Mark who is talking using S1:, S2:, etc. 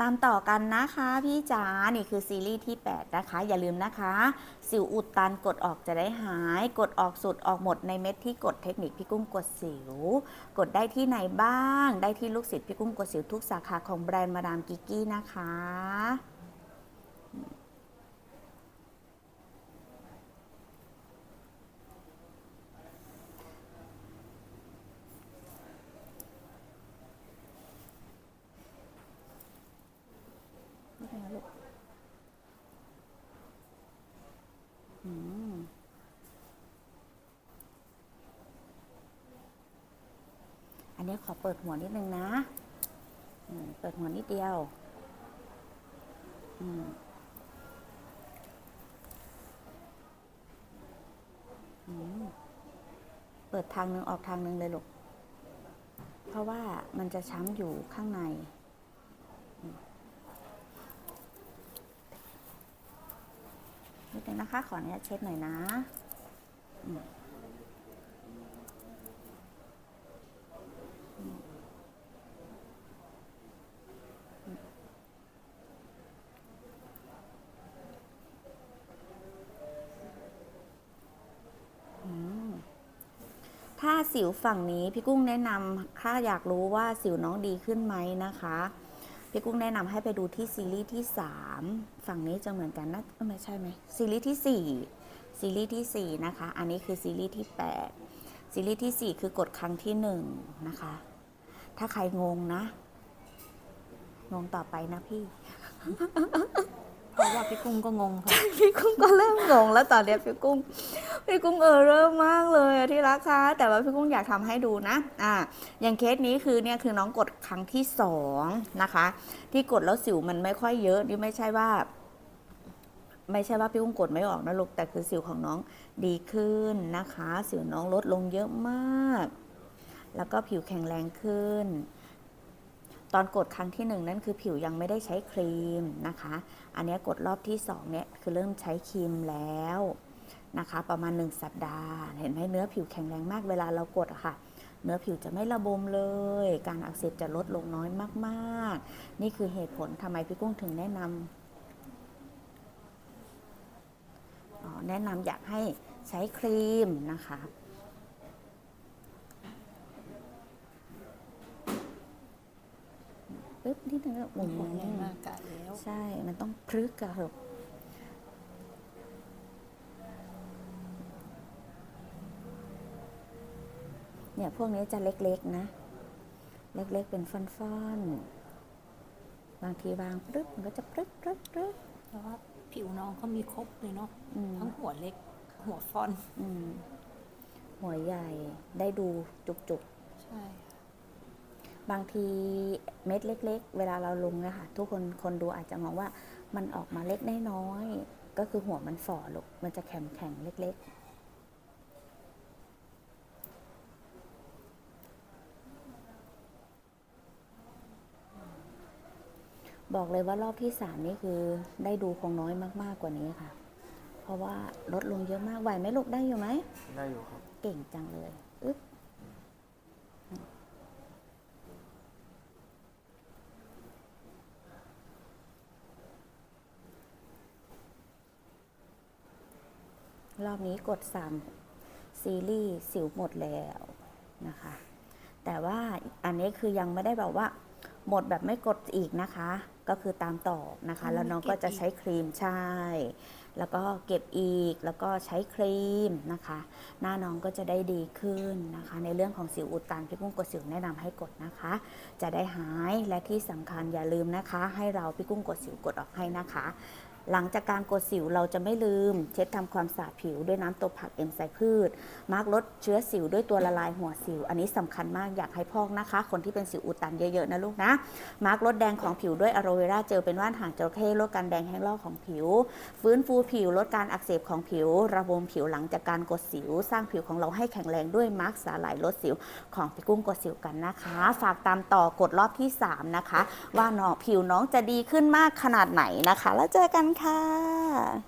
S1: ตามต่อกันนะคะพี่จ๋า นี่คือซีรีส์ที่ 8 นะคะ อย่าลืมนะคะ สิวอุดตันกดออกจะได้หาย กดออกสุดออกหมดในเม็ดที่กดเทคนิคพี่กุ้งกดสิว กดได้ที่ไหนบ้าง ได้ที่ลูกศิษย์พี่กุ้งกดสิวทุกสาขาของแบรนด์มาดามกิกกี้นะคะ นี่เป็นไงลูกอืมอั นนี้ขอเปิดหัวนิดนึงนะเปิดหัวนิดเดียวเปิดทางหนึ่งออกทางหนึ่งเลยลูก เพราะว่ามันจะช้ำอยู่ข้างใน นิดนึงนะคะ ขออนุญาตเช็ดหน่อยนะอืมอืมอืมอืม ถ้าสิวฝั่งนี้พี่กุ้งแนะนำถ้าอยากรู้ว่าสิวน้องดีขึ้นไหมนะคะพี่กุ้งแนะนำให้ไปดูที่ซีรีส์ที่ 3 ฝั่งนี้จะเหมือนกันนะไม่ใช่ไหมซีรีส์ที่ 4 ซีรีส์ที่ 4 นะคะ อันนี้คือซีรีส์ที่ 8 ซีรีส์ที่ 4 คือกดครั้งที่ 1 นะคะ ถ้าใครงงนะ งงต่อไปนะพี่
S2: เพราะว่าพี่กุ้งก็งงค่ะ
S1: พี่กุ้งก็เริ่มงงแล้วตอนเนี้ยพี่กุ้ง พี่กุ้งเออเริ่มมากเลยที่รักคะแต่ว่าพี่กุ้งอยากทำให้ดูนะอ่าอย่างเคสนี้คือเนี่ยคือน้องกดครั้งที่สองนะคะ ที่กดแล้วสิวมันไม่ค่อยเยอะนี่ไม่ใช่ว่า ไม่ใช่ว่าพี่กุ้งกดไม่ออกนะลูกแต่คือสิวของน้องดีขึ้นนะคะ สิวน้องลดลงเยอะมาก แล้วก็ผิวแข็งแรงขึ้น ตอนกดครั้งที่หนึ่งนั่นคือผิวยังไม่ได้ใช้ครีมนะคะ อันนี้กดรอบที่สองเนี่ยคือเริ่มใช้ครีมแล้วนะคะ ประมาณ 1 สัปดาห์ เห็นไหมเนื้อผิวแข็งแรงมากเวลาเรากดอะค่ะ เนื้อผิวจะไม่ระบมเลย การอักเสบจะลดลงน้อยมาก ๆ นี่คือเหตุผลทำไมพี่กุ้งถึงแนะนำแนะนำอยากให้ใช้ครีมนะคะ ปึ๊บนิดนึงแล้ว
S2: โอ้โห
S1: อืม
S2: แรงมากกะแล้ว
S1: ใช่ มันต้องพลึกอะเหอะเนี่ยพวกนี้จะเล็กๆนะ เล็กๆเป็นฟ่อนๆ บางทีวางปรึ๊บมันก็จะปรึ๊บปรึ๊บปรึ๊บ
S2: เพราะว่าผิวน้องเขามีครบเลยเนาะ
S1: อืม
S2: ทั้งหัวเล็ก หัวฟอน
S1: อืมหัวใหญ่ได้ดูจุก
S2: ใช่
S1: ๆ บางทีเม็ดเล็ก ๆ เวลาเราลงนะคะทุกคนคนดูอาจจะมองว่ามันออกมาเล็กน้อยๆก็คือหัวมันฝ่อลูกมันจะแข็งแข็งๆเล็ก ๆบอกเลยว่ารอบที่สามนี่คือได้ดูคงน้อยมากๆกว่านี้ค่ะ เพราะว่าลดลงเยอะมากไหวไหมลูกได้อยู่ไหม
S3: ได้อยู่ครับ
S1: เก่งจังเลย อึ๊บ รอบนี้กด3ซีรีส์สิวหมดแล้วนะคะ แต่ว่าอันนี้คือยังไม่ได้แบบว่า หมดแบบไม่กดอีกนะคะ ก็คือตามต่อนะคะ แล้วน้องก็จะใช้ครีมใช่ แล้วก็เก็บอีกแล้วก็ใช้ครีมนะคะ หน้าน้องก็จะได้ดีขึ้นนะคะ ในเรื่องของสิวอุดตันพี่กุ้งกดสิวแนะนำให้กดนะคะ จะได้หายและที่สำคัญอย่าลืมนะคะ ให้เราพี่กุ้งกดสิวกดออกให้นะคะ หลังจากการกดสิวเราจะไม่ลืม เช็ดทำความสะอาดผิวด้วยน้ำตัวผักเอ็มไซพืช มาร์กลดเชื้อสิวด้วยตัวละลายหัวสิว อันนี้สำคัญมากอยากให้พอกนะคะ คนที่เป็นสิวอุดตันเยอะๆนะลูกนะ มาร์กลดแดงของผิวด้วยอะโรเวราเจลเป็นว่านหางจระเข้ลดการแดงแห้งลอกของผิว ฟื้นฟูผิวลดการอักเสบของผิว ระบมผิวหลังจากการกดสิว สร้างผิวของเราให้แข็งแรงด้วยมาร์กสาหร่ายลดสิวของพี่กุ้งกดสิวกันนะคะ ฝากตามต่อกดรอบที่ 3 นะคะ ว่าน้องผิวน้องจะดีขึ้นมากขนาดไหนนะคะ แล้วเจอกันค่ะ